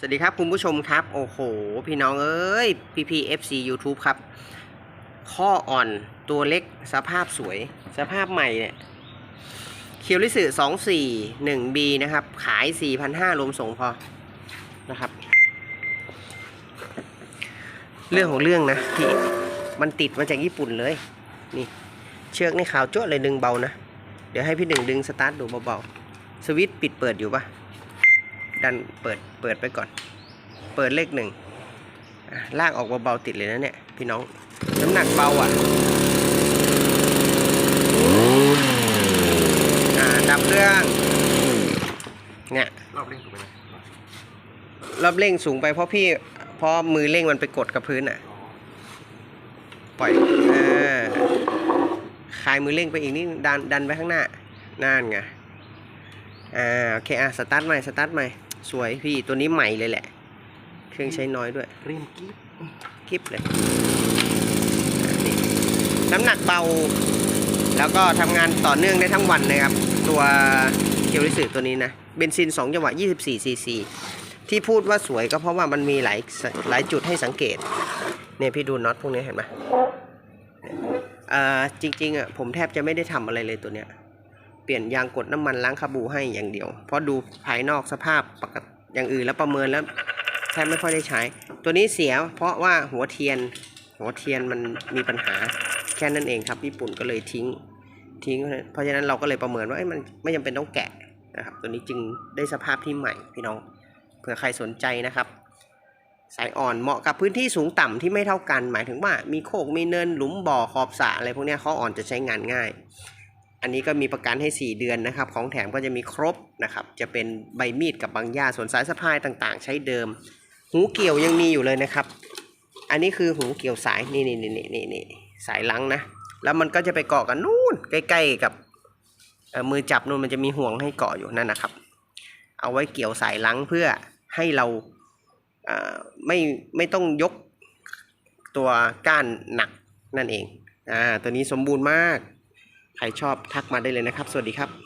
สวัสดีครับคุณผู้ชมครับ โอ้โห พี่น้องเอ้ยพีพีเอฟซียูทูบครับ ข้ออ่อนตัวเล็กสภาพสวย สภาพใหม่เนี่ยเคียวริสึสองสี่หนึ่งบีนะครับ ขายสี่พันห้ารวมส่งพอนะครับ เรื่องของเรื่องนะที่มันติดมาจากญี่ปุ่นเลย นี่ เชือกในี่ขาวจ้วเลยดึงเบานะ เดี๋ยวให้พี่หนึ่งดึงสตาร์ทดูเบาๆ สวิตช์ปิดเปิดอยู่ปะ ดันเปิดเปิดไปก่อน เปิดเลขหนึ่งอะลากออกเบาๆติดเลยนะเนี่ย พี่น้อง น้ำหนักเบาอะอ่าดับเครื่องเนี่ยรอบเร่งถูกไหมนะรอบเร่งสูงไปเพราะพี่เพราะมือเร่งมันไปกดกับพื้นอะปล่อยอ่าคลายมือเร่งไปอีกนิดดันดันไปข้างหน้านั่นไงอ่าโอเคอะสตาร์ทใหม่สตาร์ทใหม่ สวยพี่ตัวนี้ใหม่เลยแหละ เครื่องใช้น้อยด้วยเรียมกิ๊บคลิปเลยอ่านี่น้ำหนักเบา แล้วก็ทำงานต่อเนื่องได้ทั้งวันนะครับ ตัวเคียวริสึตัวนี้นะเบนซิน 2 จังหวะ 24 ซีซีที่พูดว่าสวยก็เพราะว่ามันมีหลายหลายจุดให้สังเกตเนี่ยพี่ดูน็อตพวกนี้เห็นไหมอ่าจริงๆอะผมแทบจะไม่ได้ทำอะไรเลยตัวเนี้ยเปลี่ยนยางกดน้ำมันล้างคาบูให้อย่างเดียว เพราะดูภายนอกสภาพปกติอย่างอื่นแล้วประเมินแล้วแทบไม่ค่อยได้ใช้ ตัวนี้เสียเพราะว่าหัวเทียน หัวเทียนมันมีปัญหาแค่นั้นเองครับ ญี่ปุ่นก็เลยทิ้งทิ้ง เพราะฉะนั้นเราก็เลยประเมินว่ามันไม่จำเป็นต้องแกะนะครับ ตัวนี้จึงได้สภาพที่ใหม่พี่น้องเผื่อใครสนใจนะครับ สายอ่อนเหมาะกับพื้นที่สูงต่ำที่ไม่เท่ากัน หมายถึงว่ามีโคกมีเนินหลุมบ่อขอบสระอะไรพวกนี้ยข้ออ่อนจะใช้งานง่าย อันนี้ก็มีประกันให้ 4 เดือนนะครับ ของแถมก็จะมีครบนะครับ จะเป็นใบมีดกับบางหญ้าส่วนสายสะพายต่างๆ ใช้เดิม หูเกี่ยวยังมีอยู่เลยนะครับ อันนี้คือหูเกี่ยวสายนี่นี่นี่นี่นี่สายลังนะ แล้วมันก็จะไปเกาะกันนู่นใกล้ ๆ กับมือจับนู่นมันจะมีห่วงให้เกาะอยู่นั่นนะครับ เอาไว้เกี่ยวสายลังเพื่อให้เราไม่ไม่ต้องยกตัวก้านหนักนั่นเองอ่าตัวนี้สมบูรณ์มาก ใครชอบทักมาได้เลยนะครับ สวัสดีครับ